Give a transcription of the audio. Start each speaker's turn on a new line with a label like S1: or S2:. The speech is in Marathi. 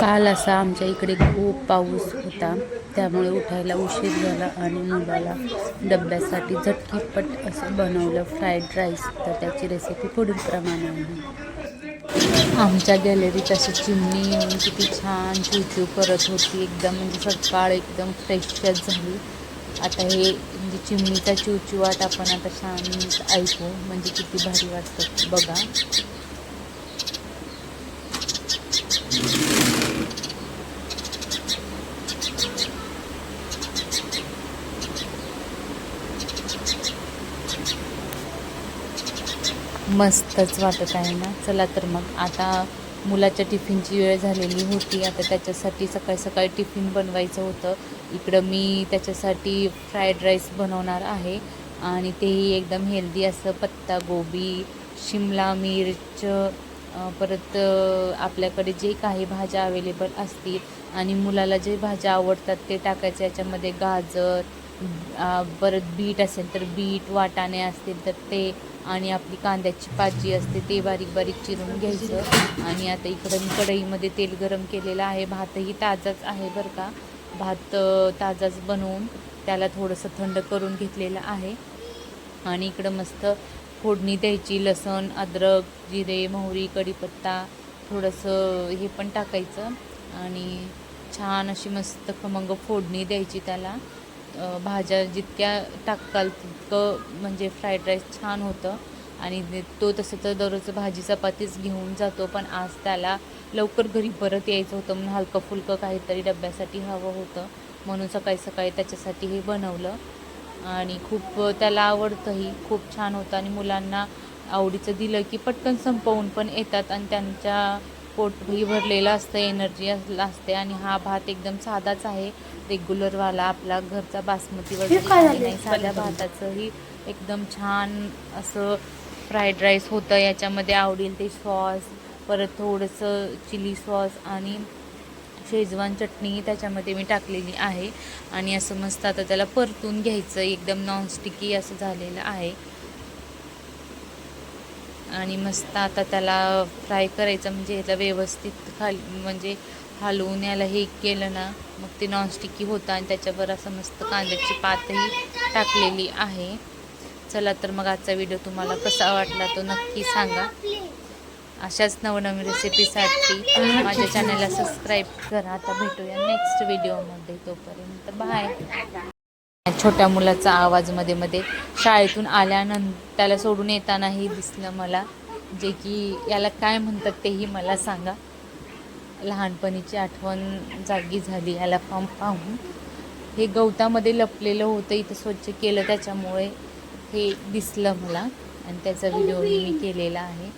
S1: काल असा आमच्या इकडे खूप पाऊस होता. त्यामुळे उठायला उशीर झाला आणि मुलाला डब्यासाठी झटकीपट असं बनवलं फ्राईड राईस तर त्याची रेसिपी पुढीलप्रमाणे आहे. आमच्या गॅलरीत अशी चिमणी येऊन किती छान चिवचिव करत होती. एकदम म्हणजे सकाळ एकदम फ्रेशच झाली. आता हे म्हणजे चिमणीचा चिवचिवाट आपण आता शांत ऐकू. म्हणजे किती भारी वाटतं बघा. मस्तच वाटत आहे ना. चला तर मग आता मुलाच्या टिफिनची वेळ झालेली होती. आता त्याच्यासाठी सकाळी सकाळी टिफिन बनवायचं होतं. इकडं मी त्याच्यासाठी फ्राईड राईस बनवणार आहे. आणि तेही एकदम हेल्दी असं पत्ता गोबी शिमला मिर्च परत आपल्याकडे जे काही भाज्या अवेलेबल असतील आणि मुलाला जे भाज्या आवडतात ते टाकायचं. याच्यामध्ये गाजर परत बीट असेल तर बीट वाटाणे असतील तर ते आणि आपली कांद्याची भाजी असते ते बारीक बारीक चिरून घ्यायचं. आणि आता इकडं मी कढईमध्ये तेल गरम केलेलं आहे. भातही ताजाच आहे बरं का. भात ताजाच बनवून त्याला थोडंसं थंड करून घेतलेलं आहे. आणि इकडं मस्त फोडणी द्यायची लसण अद्रक जिरे मोहरी कढीपत्ता थोडंसं हे पण टाकायचं. आणि छान अशी मस्त खमंग फोडणी द्यायची त्याला. भाज्या जितक्या टाकाल तितकं म्हणजे फ्राईड राईस छान होतं. आणि तो तसं तर दररोज भाजी चपातीच घेऊन जातो पण आज त्याला लवकर घरी परत यायचं होतं म्हणून हलकं फुलकं काहीतरी डब्यासाठी हवं होतं. म्हणून सकाळी सकाळी त्याच्यासाठी हे बनवलं. आणि खूप त्याला आवडतंही खूप छान होतं. आणि मुलांना आवडीचं दिलं की पटकन संपवून पण येतात. आणि त्यांच्या पोटही भरलेलं असतं एनर्जी असते आणि हा भात एकदम साधाच आहे. रेग्युलरवाला आपला घरचा बासमती वगैरे नाही साध्या भाताचंही एकदम छान असं फ्राईड राईस होतं. याच्यामध्ये आवडेल ते सॉस परत थोडंसं चिली सॉस आणि शेजवान चटणी त्याच्यामध्ये मी टाकलेली आहे. आणि असं मस्त आता त्याला परतून घ्यायचं. एकदम नॉनस्टिकी असं झालेलं आहे. आणि मस्त आता त्याला फ्राय करायचं म्हणजे ह्याला व्यवस्थित खाल म्हणजे हलवून याला हे केलं ना मग ते नॉनस्टिकी होतं आणि त्याच्यावर असं मस्त कांद्याची पातही टाकलेली आहे. चला तर मग आजचा व्हिडिओ तुम्हाला कसा वाटला तो नक्की सांगा. अशाच नवनवीन रेसिपीसाठी माझ्या चॅनलला सबस्क्राईब करा. आता भेटूया नेक्स्ट व्हिडिओमध्ये तोपर्यंत बाय छोट्या मुलाचा आवाजमध्ये मध्ये शाळेतून आल्यानंतर त्याला सोडून येतानाही दिसलं मला. जे की याला काय म्हणतात तेही मला सांगा. लहानपणीची आठवण जागी झाली याला पाहून पाहून. हे गवतामध्ये लपलेलं होतं इथं स्वच्छ केलं त्याच्यामुळे हे दिसलं मला. आणि त्याचा व्हिडिओही मी केलेला आहे.